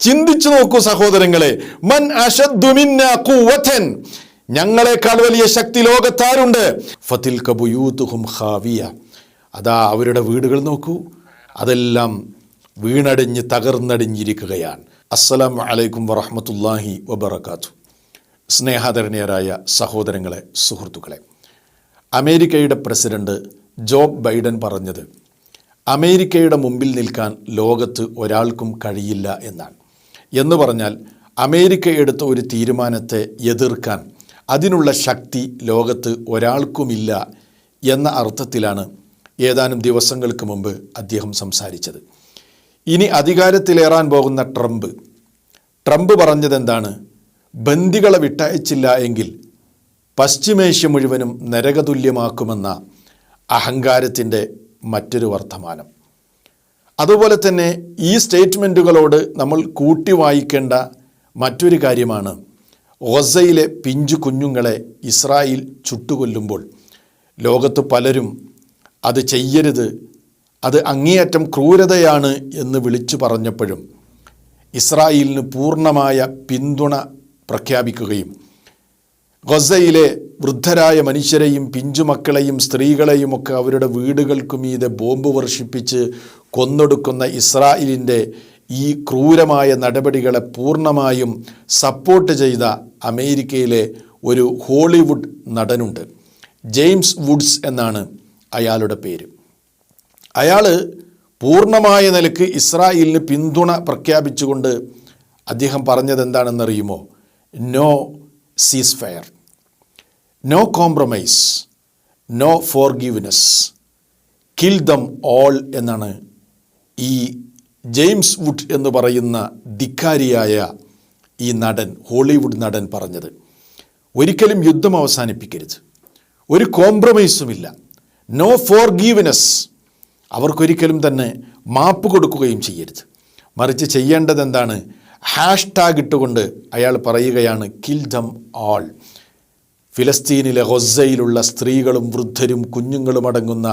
ചിന്തിച്ചു നോക്കൂ സഹോദരങ്ങളെ. മൻ അശദ്ദു മിന്നാ ഖുവ്വതൻ. ഞങ്ങളെക്കാൾ വലിയ ശക്തി ലോകത്താരുണ്ട്? ഫതിൽ കബുയൂത്തുഹും ഖാവിയ. അതാ അവരുടെ വീടുകൾ നോക്കൂ. അതെല്ലാം വീണടിഞ്ഞ് തകർന്നടിഞ്ഞിരിക്കുകയാണ്. അസ്സലാമു അലൈക്കും വറഹമത്തല്ലാഹി വബറക്കാത്തു സ്നേഹാദരണീയരായ സഹോദരങ്ങളെ സുഹൃത്തുക്കളെ. അമേരിക്കയുടെ പ്രസിഡന്റ് ജോ ബൈഡൻ പറഞ്ഞത് അമേരിക്കയുടെ മുമ്പിൽ നിൽക്കാൻ ലോകത്ത് ഒരാൾക്കും കഴിയില്ല എന്നാണ്. എന്ന് പറഞ്ഞാൽ അമേരിക്ക എടുത്ത ഒരു തീരുമാനത്തെ എതിർക്കാൻ അതിനുള്ള ശക്തി ലോകത്ത് ഒരാൾക്കുമില്ല എന്ന അർത്ഥത്തിലാണ് ഏതാനും ദിവസങ്ങൾക്ക് മുമ്പ് അദ്ദേഹം സംസാരിച്ചത്. ഇനി അധികാരത്തിലേറാൻ പോകുന്ന ട്രംപ്. ട്രംപ് പറഞ്ഞതെന്താണ്? ബന്ദികളെ വിട്ടയച്ചില്ല എങ്കിൽ പശ്ചിമേഷ്യ മുഴുവനും നരകതുല്യമാക്കുമെന്ന അഹങ്കാരത്തിന്റെ മറ്റൊരു വർത്തമാനം. അതുപോലെ തന്നെ ഈ സ്റ്റേറ്റ്മെന്റുകളോട് നമ്മൾ കൂട്ടി വായിക്കേണ്ട മറ്റൊരു കാര്യമാണ്. ഓസയിലെ പിഞ്ചു കുഞ്ഞുങ്ങളെ ഇസ്രായേൽ ചുട്ടുകൊല്ലുമ്പോൾ ലോകത്ത് പലരും അത് ചെയ്യരുത് അത് അങ്ങേയറ്റം ക്രൂരതയാണ് എന്ന് വിളിച്ചു പറഞ്ഞപ്പോഴും ഇസ്രായേലിന് പൂർണമായ പിന്തുണ പ്രഖ്യാപിക്കുകയും ഗസയിലെ വൃദ്ധരായ മനുഷ്യരെയും പിഞ്ചുമക്കളെയും സ്ത്രീകളെയും ഒക്കെ അവരുടെ വീടുകൾക്കുമീതെ ബോംബ് വർഷിപ്പിച്ച് കൊന്നൊടുക്കുന്ന ഇസ്രായേലിന്റെ ഈ ക്രൂരമായ നടപടികളെ പൂർണമായും സപ്പോർട്ട് ചെയ്ത അമേരിക്കയിലെ ഒരു ഹോളിവുഡ് നടനുണ്ട്. ജെയിംസ് വുഡ്സ് എന്നാണ് അയാളുടെ പേര്. അയാൾ പൂർണമായ നിലയ്ക്ക് ഇസ്രായേലിന് പിന്തുണ പ്രഖ്യാപിച്ചുകൊണ്ട് അദ്ദേഹം പറഞ്ഞത് എന്താണെന്നറിയുമോ? No ceasefire no compromise no forgiveness kill them all എന്നാണ് ഈ ജെയിംസ് വുഡ് എന്ന് പറയുന്ന ധിക്കാരിയായ ഈ നടൻ ഹോളിവുഡ് നടൻ പറഞ്ഞത് ഒരിക്കലും യുദ്ധം അവസാനിപ്പിക്കരുത്. ഒരു കോംപ്രമൈസുമില്ല. നോ ഫോർ ഗീവനസ് അവർക്കൊരിക്കലും തന്നെ മാപ്പ് കൊടുക്കുകയും ചെയ്യരുത്. മറിച്ച് ചെയ്യേണ്ടത് എന്താണ് ഹാഷ് ടാഗ് ഇട്ടുകൊണ്ട് അയാൾ പറയുകയാണ് കിൽ ദം ആൾ ഫിലസ്തീനിലെ ഹൊസയിലുള്ള സ്ത്രീകളും വൃദ്ധരും കുഞ്ഞുങ്ങളും അടങ്ങുന്ന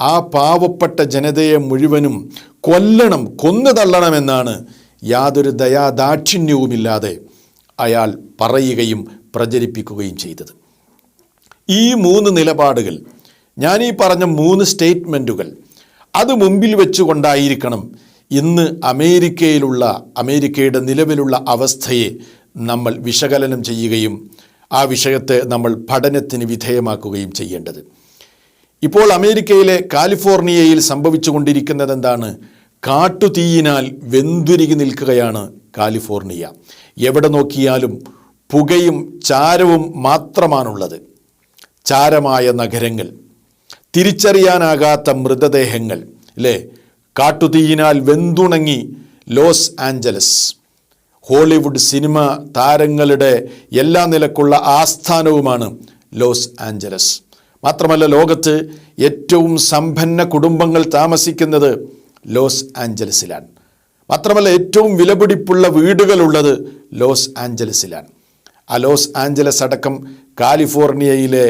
ആ പാവപ്പെട്ട ജനതയെ മുഴുവനും കൊല്ലണം കൊന്നു തള്ളണമെന്നാണ് യാതൊരു ദയാദാക്ഷിണ്യവുമില്ലാതെ അയാൾ പറയുകയും പ്രചരിപ്പിക്കുകയും ചെയ്തത്. ഈ മൂന്ന് നിലപാടുകൾ ഞാൻ ഈ പറഞ്ഞ മൂന്ന് സ്റ്റേറ്റ്മെന്റുകൾ അത് മുമ്പിൽ വെച്ചുകൊണ്ടായിരിക്കണം ഇന്ന് അമേരിക്കയിലുള്ള അമേരിക്കയുടെ നിലവിലുള്ള അവസ്ഥയെ നമ്മൾ വിശകലനം ചെയ്യുകയും ആ വിഷയത്തെ നമ്മൾ പഠനത്തിന് വിധേയമാക്കുകയും ചെയ്യേണ്ടത്. ഇപ്പോൾ അമേരിക്കയിലെ കാലിഫോർണിയയിൽ സംഭവിച്ചുകൊണ്ടിരിക്കുന്നത് എന്താണ് കാട്ടുതീയിനാൽ വെന്തുരുകി നിൽക്കുകയാണ് കാലിഫോർണിയ. എവിടെ നോക്കിയാലും പുകയും ചാരവും മാത്രമാണുള്ളത്. ചാരമായ നഗരങ്ങൾ തിരിച്ചറിയാനാകാത്ത മൃതദേഹങ്ങൾ അല്ലേ കാട്ടുതീയിനാൽ വെന്തുണങ്ങി ലോസ് ആഞ്ചലസ്. ഹോളിവുഡ് സിനിമ താരങ്ങളുടെ എല്ലാ നിലക്കുള്ള ആസ്ഥാനവുമാണ് ലോസ് ആഞ്ചലസ്. മാത്രമല്ല ലോകത്ത് ഏറ്റവും സമ്പന്ന കുടുംബങ്ങൾ താമസിക്കുന്നത് ലോസ് ആഞ്ചലസിലാണ്. മാത്രമല്ല ഏറ്റവും വിലപിടിപ്പുള്ള വീടുകളുള്ളത് ലോസ് ആഞ്ചലസിലാണ്. ആ ലോസ് ആഞ്ചലസ് അടക്കം കാലിഫോർണിയയിലെ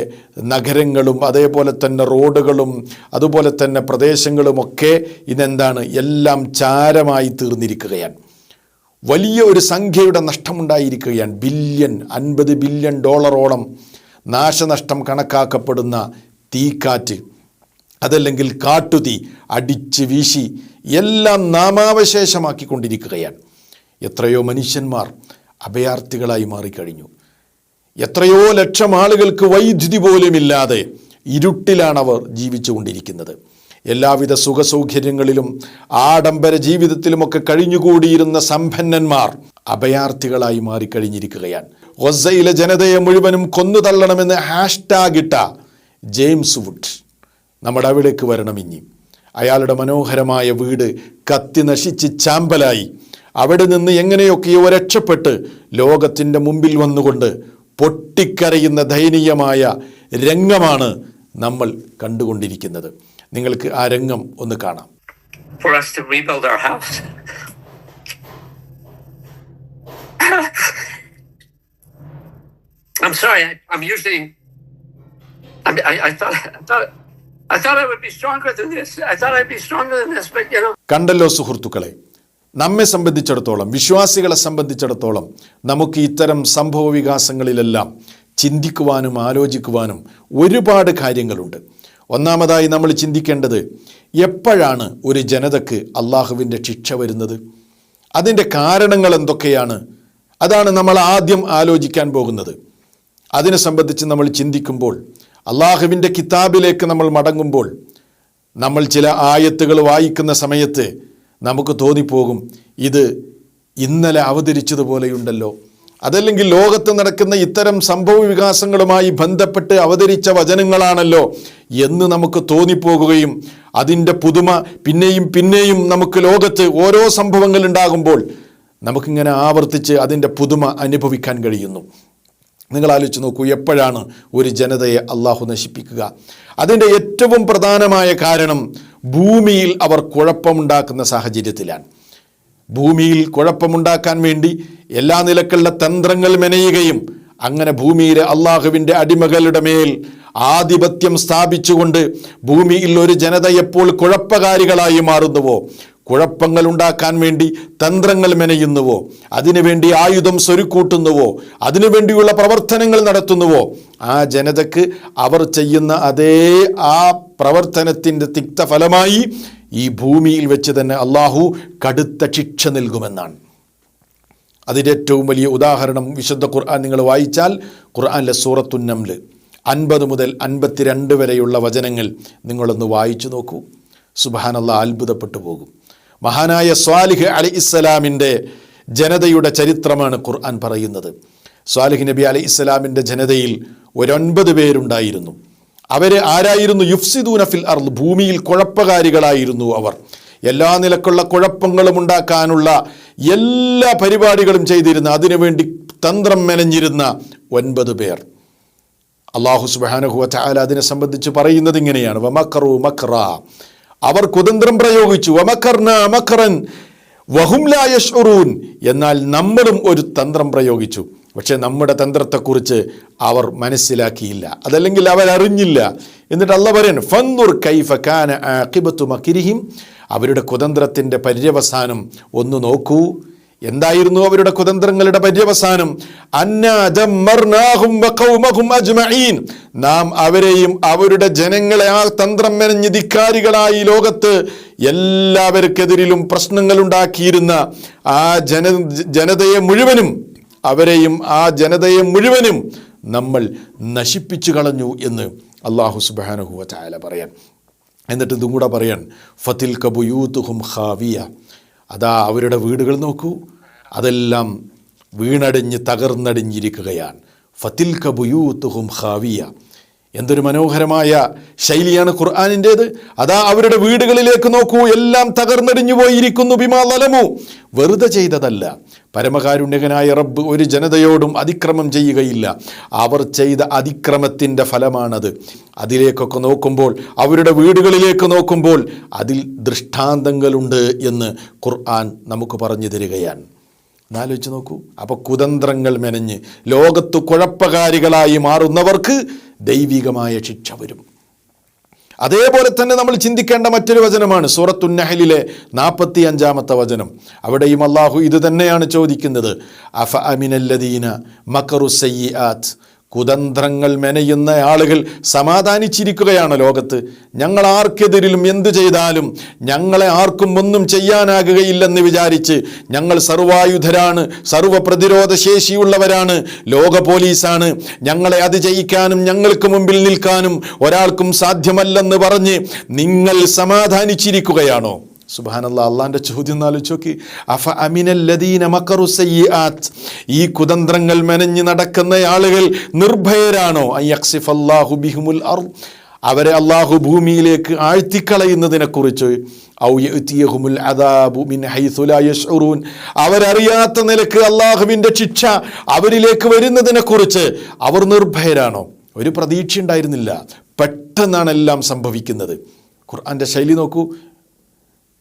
നഗരങ്ങളും അതേപോലെ തന്നെ റോഡുകളും അതുപോലെ തന്നെ പ്രദേശങ്ങളുമൊക്കെ ഇതെന്താണ് എല്ലാം ചാരമായി തീർന്നിരിക്കുകയാണ്. വലിയ ഒരു സംഖ്യയുടെ നഷ്ടമുണ്ടായിരിക്കുകയാണ്. ബില്യൺ അൻപത് ബില്യൺ ഡോളറോളം നാശനഷ്ടം കണക്കാക്കപ്പെടുന്ന തീക്കാറ്റ് അതല്ലെങ്കിൽ കാട്ടുതീ അടിച്ച് വീശി എല്ലാം നാമാവശേഷമാക്കിക്കൊണ്ടിരിക്കുകയാണ്. എത്രയോ മനുഷ്യന്മാർ അഭയാർത്ഥികളായി മാറിക്കഴിഞ്ഞു. എത്രയോ ലക്ഷം ആളുകൾക്ക് വൈദ്യുതി പോലുമില്ലാതെ ഇരുട്ടിലാണവർ ജീവിച്ചുകൊണ്ടിരിക്കുന്നത്. എല്ലാവിധ സുഖസൗകര്യങ്ങളിലും ആഡംബര ജീവിതത്തിലുമൊക്കെ കഴിഞ്ഞുകൂടിയിരുന്ന സമ്പന്നന്മാർ അഭയാർത്ഥികളായി മാറിക്കഴിഞ്ഞിരിക്കുകയാണ്. ഒസയിലെ ജനതയെ മുഴുവനും കൊന്നുതള്ളണമെന്ന് ഹാഷ്ടാഗ് ഇട്ട ജെയിംസ് വുഡ് നമ്മുടെ അവിടേക്ക് വരണം ഇനി. അയാളുടെ മനോഹരമായ വീട് കത്തി നശിച്ച് ചാമ്പലായി. അവിടെ നിന്ന് എങ്ങനെയൊക്കെയോ രക്ഷപ്പെട്ട് ലോകത്തിന്റെ മുമ്പിൽ വന്നുകൊണ്ട് പൊട്ടിക്കരയുന്ന ദയനീയമായ രംഗമാണ് നമ്മൾ കണ്ടുകൊണ്ടിരിക്കുന്നത്. നിങ്ങൾക്ക് ആ രംഗം ഒന്ന് കാണാം for us to rebuild our house. I'm sorry. I, I'm usually. I, I, I thought. I thought. I thought I would be stronger than this. I thought I'd be stronger than this, but you know. കണ്ടല്ലോ സുഹൃത്തുക്കളെ നമ്മെ സംബന്ധിച്ചിടത്തോളം വിശ്വാസികളെ സംബന്ധിച്ചിടത്തോളം നമുക്ക് ഇത്തരം സംഭവ വികാസങ്ങളിലെല്ലാം ചിന്തിക്കുവാനും ആലോചിക്കുവാനും ഒരുപാട് കാര്യങ്ങളുണ്ട് ഒന്നാമതായി നമ്മൾ ചിന്തിക്കേണ്ടത് എപ്പോഴാണ് ഒരു ജനതക്ക് അള്ളാഹുവിന്റെ ശിക്ഷ വരുന്നത്? അതിന്റെ കാരണങ്ങൾ എന്തൊക്കെയാണ്? അതാണ് നമ്മൾ ആദ്യം ആലോചിക്കാൻ പോകുന്നത്. അതിനെ സംബന്ധിച്ച് നമ്മൾ ചിന്തിക്കുമ്പോൾ അള്ളാഹുവിന്റെ കിതാബിലേക്ക് നമ്മൾ മടങ്ങുമ്പോൾ നമ്മൾ ചില ആയത്തുകൾ വായിക്കുന്ന സമയത്ത് നമുക്ക് തോന്നിപ്പോകും ഇത് ഇന്നലെ അവതരിച്ചതുപോലെയുണ്ടല്ലോ. അതല്ലെങ്കിൽ ലോകത്ത് നടക്കുന്ന ഇത്തരം സംഭവ വികാസങ്ങളുമായി ബന്ധപ്പെട്ട് അവതരിച്ച വചനങ്ങളാണല്ലോ എന്ന് നമുക്ക് തോന്നിപ്പോകുകയും അതിന്റെ പുതുമ പിന്നെയും പിന്നെയും നമുക്ക് ലോകത്ത് ഓരോ സംഭവങ്ങൾ ഉണ്ടാകുമ്പോൾ നമുക്കിങ്ങനെ ആവർത്തിച്ച് അതിന്റെ പുതുമ അനുഭവിക്കാൻ കഴിയുന്നു. നിങ്ങൾ ആലോചിച്ച് നോക്കൂ എപ്പോഴാണ് ഒരു ജനതയെ അള്ളാഹു നശിപ്പിക്കുക? അതിന്റെ ഏറ്റവും പ്രധാനമായ കാരണം ഭൂമിയിൽ അവർ കുഴപ്പമുണ്ടാക്കുന്ന സാഹചര്യത്തിലാണ്. ഭൂമിയിൽ കുഴപ്പമുണ്ടാക്കാൻ വേണ്ടി എല്ലാ നിലക്കുള്ള തന്ത്രങ്ങൾ മെനയുകയും അങ്ങനെ ഭൂമിയിലെ അള്ളാഹുവിന്റെ അടിമകളുടെ മേൽ ആധിപത്യം സ്ഥാപിച്ചുകൊണ്ട് ഭൂമിയിൽ ഒരു ജനത എപ്പോൾ കുഴപ്പകാരികളായി മാറുന്നുവോ? കുഴപ്പങ്ങൾ ഉണ്ടാക്കാൻ വേണ്ടി തന്ത്രങ്ങൾ മെനയുന്നുവോ? അതിനുവേണ്ടി ആയുധം സ്വരുക്കൂട്ടുന്നുവോ? അതിനുവേണ്ടിയുള്ള പ്രവർത്തനങ്ങൾ നടത്തുന്നുവോ? ആ ജനതക്ക് അവർ ചെയ്യുന്ന അതേ ആ പ്രവർത്തനത്തിന്റെ തിക്തഫലമായി ഈ ഭൂമിയിൽ വെച്ച് തന്നെ അള്ളാഹു കടുത്ത ശിക്ഷ നൽകുമെന്നാണ്. അതിന്റെ ഏറ്റവും വലിയ ഉദാഹരണം വിശുദ്ധ ഖുർആൻ നിങ്ങൾ വായിച്ചാൽ ഖുർആനിലെ സൂറത്തുന്നംൽ അൻപത് മുതൽ അൻപത്തിരണ്ട് വരെയുള്ള വചനങ്ങൾ നിങ്ങളൊന്ന് വായിച്ചു നോക്കൂ. സുബാനല്ല അത്ഭുതപ്പെട്ടു പോകും. മഹാനായ സ്വാലിഹ് അലി ഇസ്സലാമിന്റെ ജനതയുടെ ചരിത്രമാണ് ഖുർആൻ പറയുന്നത്. സ്വാലിഹ് നബി അലി ഇസ്സലാമിന്റെ ജനതയിൽ ഒരൊൻപത് പേരുണ്ടായിരുന്നു. അവരെ ആരായിരുന്നു? യുഫ്സിദൂന ഫിൽ അർദ്. ഭൂമിയിൽ കുഴപ്പകാരികളായിരുന്നു അവർ. എല്ലാ നിലക്കുള്ള കുഴപ്പങ്ങളും ഉണ്ടാക്കാനുള്ള എല്ലാ പരിപാടികളും ചെയ്തിരുന്ന അതിനുവേണ്ടി തന്ത്രം മെനഞ്ഞിരുന്ന ഒൻപത് പേർ. അള്ളാഹു സുബാനഹുവ ചാല അതിനെ സംബന്ധിച്ച് പറയുന്നത് ഇങ്ങനെയാണ്. വമക്കറു മക്ര. അവർ കുതന്ത്രം പ്രയോഗിച്ചു. വമക്കർന മക്കറൻ വഹുംലായഷുറൂൻ എന്നാൽ നമ്മളും ഒരു തന്ത്രം പ്രയോഗിച്ചു. പക്ഷേ നമ്മുടെ തന്ത്രത്തെക്കുറിച്ച് അവർ മനസ്സിലാക്കിയില്ല. അതല്ലെങ്കിൽ അവരറിഞ്ഞില്ല. എന്നിട്ട് അല്ല പറയാൻ ഫന്ദുർ കൈഫ കാന അഖിബത്തു മക്കിരിഹിം അവരുടെ കുതന്ത്രത്തിന്റെ പര്യവസാനം ഒന്ന് നോക്കൂ. എന്തായിരുന്നു അവരുടെ കുതന്ത്രങ്ങളുടെ പര്യവസാനം? നാം അവരെയും അവരുടെ ജനങ്ങളെ ആ തന്ത്രം മെനഞ്ഞ് ധിക്കാരികളായി ലോകത്ത് എല്ലാവർക്കെതിരിലും പ്രശ്നങ്ങൾ ഉണ്ടാക്കിയിരുന്ന ആ ജന ജനതയെ മുഴുവനും അവരെയും ആ ജനതയെ മുഴുവനും നമ്മൾ നശിപ്പിച്ചു കളഞ്ഞു എന്ന് അള്ളാഹു സുബാനഹു ചായാല പറയാൻ. എന്നിട്ട് ഇതും കൂടെ പറയാൻ ഫത്തിൽ കബുയൂത്തുഹും ഖാവിയ. അതാ അവരുടെ വീടുകൾ നോക്കൂ. അതെല്ലാം വീണടിഞ്ഞ് തകർന്നടിഞ്ഞിരിക്കുകയാണ്. ഫത്തിൽ കബുയൂത്തുഹും ഖാവിയ. എന്തൊരു മനോഹരമായ ശൈലിയാണ് ഖുർആാനിന്റേത്. അതാ അവരുടെ വീടുകളിലേക്ക് നോക്കൂ. എല്ലാം തകർന്നടിഞ്ഞു പോയിരിക്കുന്നു. ബിമാ ലലമു വെറുതെ ചെയ്തതല്ല. പരമകാരുണ്യകനായ റബ്ബ് ഒരു ജനതയോടും അതിക്രമം ചെയ്യുകയില്ല. അവർ ചെയ്ത അതിക്രമത്തിന്റെ ഫലമാണത്. അതിലേക്കൊക്കെ നോക്കുമ്പോൾ അവരുടെ വീടുകളിലേക്ക് നോക്കുമ്പോൾ അതിൽ ദൃഷ്ടാന്തങ്ങളുണ്ട് എന്ന് ഖുർആൻ നമുക്ക് പറഞ്ഞു തരികയാണ്. എന്നാലോചിച്ച് നോക്കൂ. അപ്പോൾ കുതന്ത്രങ്ങൾ മെനഞ്ഞ് ലോകത്ത് കുഴപ്പകാരികളായി മാറുന്നവർക്ക് ദൈവികമായ ശിക്ഷ വരും. അതേപോലെ തന്നെ നമ്മൾ ചിന്തിക്കേണ്ട മറ്റൊരു വചനമാണ് സൂറത്തുന്നഹലിലെ നാൽപ്പത്തി അഞ്ചാമത്തെ വചനം. അവിടെയും അള്ളാഹു ഇത് തന്നെയാണ് ചോദിക്കുന്നത് അഫ അമിനല്ലദീന മക്കറു സയ്യാത്ത് കുതന്ത്രങ്ങൾ മെനയുന്ന ആളുകൾ സമാധാനിച്ചിരിക്കുകയാണ് ലോകത്ത്. ഞങ്ങൾ ആർക്കെതിരിലും എന്തു ചെയ്താലും ഞങ്ങളെ ആർക്കും ഒന്നും ചെയ്യാനാകുകയില്ലെന്ന് വിചാരിച്ച് ഞങ്ങൾ സർവായുധരാണ് സർവ പ്രതിരോധ ശേഷിയുള്ളവരാണ് ലോക പോലീസാണ്. ഞങ്ങളെ അതിജയിക്കാനും ഞങ്ങൾക്ക് മുമ്പിൽ നിൽക്കാനും ഒരാൾക്കും സാധ്യമല്ലെന്ന് പറഞ്ഞ് നിങ്ങൾ സമാധാനിച്ചിരിക്കുകയാണോ? സുബാനല്ല അള്ളാന്റെ ചോദ്യം എന്നാലോചിച്ച് നോക്കി. അഫ അമിനല്ലദീന മക്കറു സയ്യാത്ത് ഈ കുതന്ത്രങ്ങൾ മെനഞ്ഞ് നടക്കുന്ന ആളുകൾ നിർഭയരാണോ? അയ്യക്സിഫല്ലാഹു ബിഹുമുൽ അർ അവരെ അള്ളാഹു ഭൂമിയിലേക്ക് ആഴ്ത്തിക്കളയുന്നതിനെക്കുറിച്ച് ഔ യഅ്തിയഹുമുൽ അദാബു മിൻ ഹൈസു ലാ യശ്ഉറൂൻ. അവരറിയാത്ത നിലയ്ക്ക് അള്ളാഹുവിന്റെ ശിക്ഷ അവരിലേക്ക് വരുന്നതിനെക്കുറിച്ച് അവർ നിർഭയരാണോ? ഒരു പ്രതീക്ഷ ഉണ്ടായിരുന്നില്ല പെട്ടെന്നാണ് എല്ലാം സംഭവിക്കുന്നത്. ഖുർആന്റെ ശൈലി നോക്കൂ.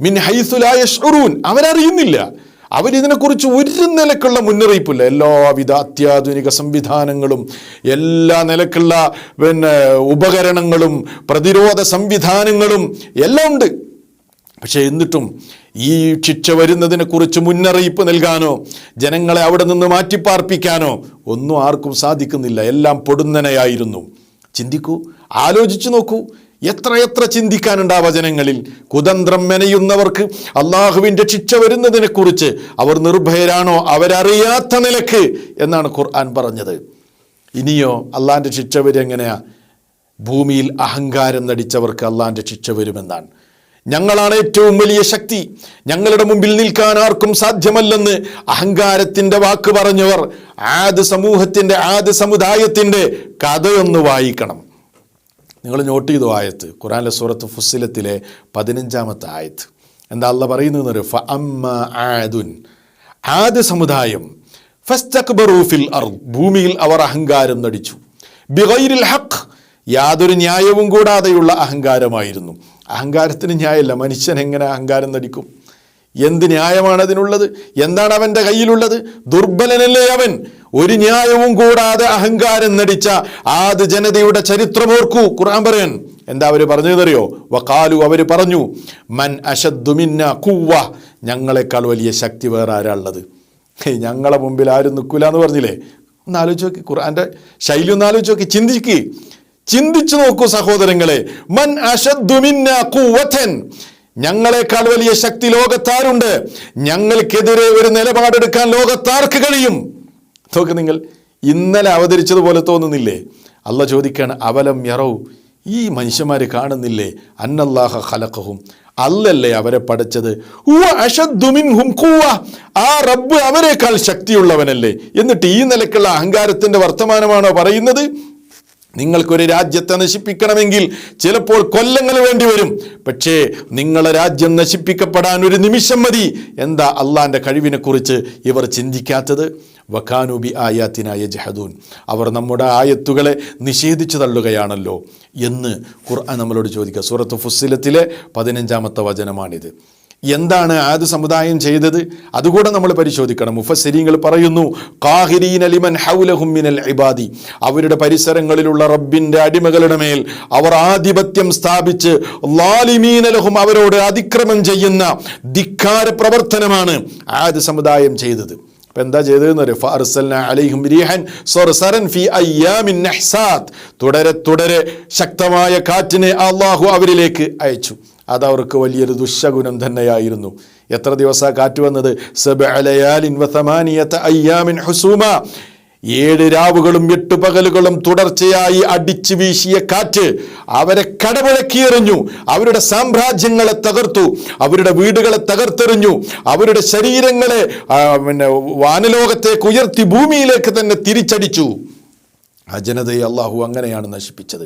മിൻ അവനറിയുന്നില്ല അവരറിയുന്നില്ല. അവരിതിനെക്കുറിച്ച് ഒരു നിലക്കുള്ള മുന്നറിയിപ്പില്ല. എല്ലാവിധ അത്യാധുനിക സംവിധാനങ്ങളും എല്ലാ നിലക്കുള്ള പിന്നെ ഉപകരണങ്ങളും പ്രതിരോധ സംവിധാനങ്ങളും എല്ലാം ഉണ്ട്. പക്ഷേ എന്നിട്ടും ഈ ശിക്ഷ വരുന്നതിനെക്കുറിച്ച് മുന്നറിയിപ്പ് നൽകാനോ ജനങ്ങളെ അവിടെ നിന്ന് മാറ്റിപ്പാർപ്പിക്കാനോ ഒന്നും ആർക്കും സാധിക്കുന്നില്ല. എല്ലാം പൊടുന്നനെയായിരുന്നു. ചിന്തിക്കൂ ആലോചിച്ചു നോക്കൂ. എത്ര എത്ര ആ വചനങ്ങളിൽ? കുതന്ത്രം മെനയുന്നവർക്ക് അള്ളാഹുവിന്റെ ശിക്ഷ വരുന്നതിനെക്കുറിച്ച് അവർ നിർഭയരാണോ? അവരറിയാത്ത നിലയ്ക്ക് എന്നാണ് ഖുർആൻ പറഞ്ഞത്. ഇനിയോ അള്ളാഹിന്റെ ശിക്ഷ വരും എങ്ങനെയാ? ഭൂമിയിൽ അഹങ്കാരം നടിച്ചവർക്ക് അള്ളാഹിന്റെ ശിക്ഷ വരുമെന്നാണ്. ഞങ്ങളാണ് ഏറ്റവും വലിയ ശക്തി. ഞങ്ങളുടെ മുമ്പിൽ നിൽക്കാൻ ആർക്കും സാധ്യമല്ലെന്ന് അഹങ്കാരത്തിന്റെ വാക്ക് പറഞ്ഞവർ ആദ്യ സമൂഹത്തിന്റെ ആദ്യ സമുദായത്തിന്റെ കഥയൊന്ന് വായിക്കണം. നിങ്ങൾ നോട്ട് ചെയ്തു ആയത്ത് ഖുറാനിലെ സൂറത്ത് ഫുസിലത്തിലെ പതിനഞ്ചാമത്തെ ആയത്ത്. എന്താ അല്ല പറയുന്നത് ഫ അമ്മ ആദുൻ. ആദ്യ സമുദായം ഫസ്തക്ബറൂഫിൽ ഭൂമിയിൽ അവർ അഹങ്കാരം നടിച്ചു. ബിഗൈരിൽ ഹഖ് യാതൊരു ന്യായവും കൂടാതെയുള്ള അഹങ്കാരമായിരുന്നു. അഹങ്കാരത്തിന് ന്യായമല്ല മനുഷ്യൻ എങ്ങനെ അഹങ്കാരം നടിക്കും? എന്ത് ന്യായമാണ് അതിനുള്ളത്? എന്താണ് അവന്റെ കയ്യിലുള്ളത്? ദുർബലനല്ലേ അവൻ? ഒരു ന്യായവും കൂടാതെ അഹങ്കാരം നടിച്ച ആദ് ജനതയുടെ ചരിത്രമോർക്കൂ ഖുർആൻ പറയാൻ. എന്താ അവർ പറഞ്ഞതെന്നറിയോ? വക്കാലു അവർ പറഞ്ഞു മൻ അശദ്ദുമിന്ന കുവ്വ ഞങ്ങളെക്കാൾ വലിയ ശക്തി വേറെ ആരാളുള്ളത് ഞങ്ങളെ മുമ്പിൽ ആരും നിൽക്കില്ല എന്ന് പറഞ്ഞില്ലേ? ഒന്ന് ആലോചിച്ച് നോക്കി. ഖുർആന്റെ ശൈലി ഒന്ന് ആലോചിച്ച് നോക്കി. ചിന്തിക്ക്. ചിന്തിച്ചു നോക്കൂ സഹോദരങ്ങളെ. മൻ അശദ്ദുമിന്ന കുവ്വത്തൻ ഞങ്ങളെക്കാൾ വലിയ ശക്തി ലോകത്താരുണ്ട്? ഞങ്ങൾക്കെതിരെ ഒരു നിലപാടെടുക്കാൻ ലോകത്താർക്ക് കഴിയും? നോക്ക് നിങ്ങൾ ഇന്നലെ അവതരിച്ചതുപോലെ തോന്നുന്നില്ലേ? അല്ല ചോദിക്കാണ് അവലം യറവും ഈ മനുഷ്യന്മാർ കാണുന്നില്ലേ? അന്നല്ലാഹ ഹലക്കഹും അല്ലല്ലേ അവരെ പഠിച്ചത്. ആ റബ്ബ് അവരെക്കാൾ ശക്തിയുള്ളവനല്ലേ? എന്നിട്ട് ഈ നിലക്കുള്ള അഹങ്കാരത്തിന്റെ വർത്തമാനമാണോ പറയുന്നത്? നിങ്ങൾക്കൊരു രാജ്യത്തെ നശിപ്പിക്കണമെങ്കിൽ ചിലപ്പോൾ കൊല്ലങ്ങൾ വേണ്ടി വരും. പക്ഷേ നിങ്ങളെ രാജ്യം നശിപ്പിക്കപ്പെടാൻ ഒരു നിമിഷം മതി. എന്താ അള്ളാന്റെ കഴിവിനെക്കുറിച്ച് ഇവർ ചിന്തിക്കാത്തത്? വഖാനുബി ആയാത്തിനായ ജഹദൂൻ അവർ നമ്മുടെ ആയത്തുകളെ നിഷേധിച്ചു തള്ളുകയാണല്ലോ എന്ന് ഖുർആൻ നമ്മളോട് ചോദിക്കുക. സൂറത്ത് ഫുസ്സിലത്തിലെ പതിനഞ്ചാമത്തെ വചനമാണിത്. എന്താണ് ആദ്യ സമുദായം ചെയ്തത്? അതുകൂടെ നമ്മൾ പരിശോധിക്കണം. മുഫസരീങ്ങൾ പറയുന്നു ഇബാദി. അവരുടെ പരിസരങ്ങളിലുള്ള റബ്ബിന്റെ അടിമകളുടെ മേൽ അവർ ആധിപത്യം സ്ഥാപിച്ച് ലാലിമീനലഹും അവരോട് അതിക്രമം ചെയ്യുന്ന ധിക്കാര പ്രവർത്തനമാണ് ആദ്യ സമുദായം ചെയ്തത്. അപ്പം എന്താ ചെയ്തതെന്ന് പറയും ഫി തുടരെ തുടരെ ശക്തമായ കാറ്റിനെ അള്ളാഹു അവരിലേക്ക് അയച്ചു. അത് അവർക്ക് വലിയൊരു ദുശകുനം തന്നെയായിരുന്നു. എത്ര ദിവസമാണ് കാറ്റ് വന്നത്? ഏഴ് രാവുകളും എട്ട് പകലുകളും തുടർച്ചയായി അടിച്ചു വീശിയ കാറ്റ് അവരെ കടമുഴക്കിയെറിഞ്ഞു അവരുടെ സാമ്രാജ്യങ്ങളെ തകർത്തു. അവരുടെ വീടുകളെ തകർത്തെറിഞ്ഞു. അവരുടെ ശരീരങ്ങളെ പിന്നെ വാനലോകത്തേക്ക് ഉയർത്തി ഭൂമിയിലേക്ക് തന്നെ തിരിച്ചടിച്ചു. ആ ജനതയെ അള്ളാഹു അങ്ങനെയാണ് നശിപ്പിച്ചത്.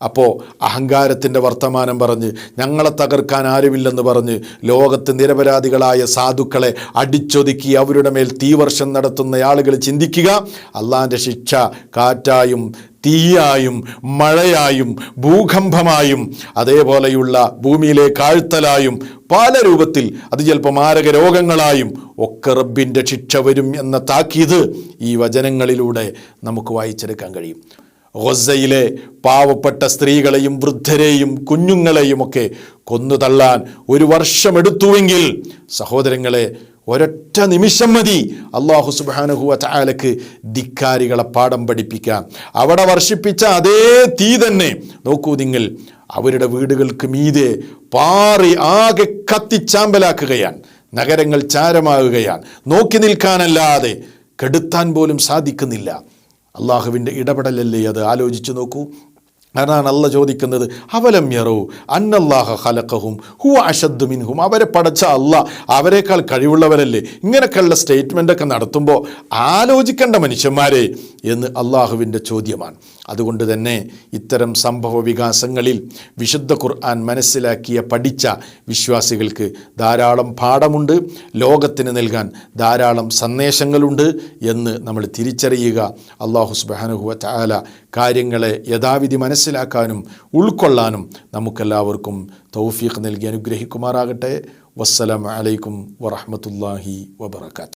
അപ്പോൾ അഹങ്കാരത്തിന്റെ വർത്തമാനം പറഞ്ഞ് ഞങ്ങളെ തകർക്കാൻ ആരുമില്ലെന്ന് പറഞ്ഞ് ലോകത്ത് നിരപരാധികളായ സാധുക്കളെ അടിച്ചൊതുക്കി അവരുടെ മേൽ തീവർഷം നടത്തുന്ന ആളുകൾ ചിന്തിക്കുക അള്ളാന്റെ ശിക്ഷ കാറ്റായും തീയായും മഴയായും ഭൂകമ്പമായും അതേപോലെയുള്ള ഭൂമിയിലെ കാഴ്ത്തലായും പല രൂപത്തിൽ അത് ചിലപ്പോൾ മാരക രോഗങ്ങളായും ഒക്കെ റബ്ബിന്റെ ശിക്ഷ വരും എന്ന താക്കീത് ഈ വചനങ്ങളിലൂടെ നമുക്ക് വായിച്ചെടുക്കാൻ കഴിയും. ഗൊസയിലെ പാവപ്പെട്ട സ്ത്രീകളെയും വൃദ്ധരെയും കുഞ്ഞുങ്ങളെയും ഒക്കെ കൊന്നു തള്ളാൻ ഒരു വർഷമെടുത്തുവെങ്കിൽ സഹോദരങ്ങളെ ഒരൊറ്റ നിമിഷം മതി അള്ളാഹു സുബാനുഹുവ ചാലക്ക് ധിക്കാരികളെ പാഠം പഠിപ്പിക്കാം അവിടെ വർഷിപ്പിച്ച അതേ തീ തന്നെ നോക്കൂ നിങ്ങൾ അവരുടെ വീടുകൾക്ക് മീതെ പാറി ആകെ കത്തിച്ചാമ്പലാക്കുകയാണ് നഗരങ്ങൾ ചാരമാകുകയാണ്. നോക്കി നിൽക്കാനല്ലാതെ കെടുത്താൻ പോലും സാധിക്കുന്നില്ല. അള്ളാഹുവിന്റെ ഇടപെടലല്ലേ അത്? ആലോചിച്ച് നോക്കൂ. അതാണ് അല്ല ചോദിക്കുന്നത് അവലം യറോ അന്നല്ലാഹ ഹലക്കഹും ഹു അഷദ്ദു മിൻഹും. അവരെ പടച്ച അല്ല അവരെക്കാൾ കഴിവുള്ളവരല്ലേ? ഇങ്ങനെയൊക്കെയുള്ള സ്റ്റേറ്റ്മെന്റ് ഒക്കെ നടത്തുമ്പോൾ ആലോചിക്കേണ്ട മനുഷ്യന്മാരെ എന്ന് അള്ളാഹുവിന്റെ ചോദ്യമാണ്. അതുകൊണ്ട് തന്നെ ഇത്തരം സംഭവ വികാസങ്ങളിൽ വിശുദ്ധ ഖുർആൻ മനസ്സിലാക്കിയ പഠിച്ച വിശ്വാസികൾക്ക് ധാരാളം പാഠമുണ്ട്. ലോകത്തിന് നൽകാൻ ധാരാളം സന്ദേശങ്ങളുണ്ട് എന്ന് നമ്മൾ തിരിച്ചറിയുക. അള്ളാഹു സുബാനുഹുവ ചാല കാര്യങ്ങളെ യഥാവിധി മനസ്സിലാക്കാനും ഉൾക്കൊള്ളാനും നമുക്കെല്ലാവർക്കും തൗഫീഖ് നൽകി അനുഗ്രഹിക്കുമാറാകട്ടെ. വസ്സലാം അലൈക്കും വറഹമത്തല്ലാഹി വബർക്കാത്ത്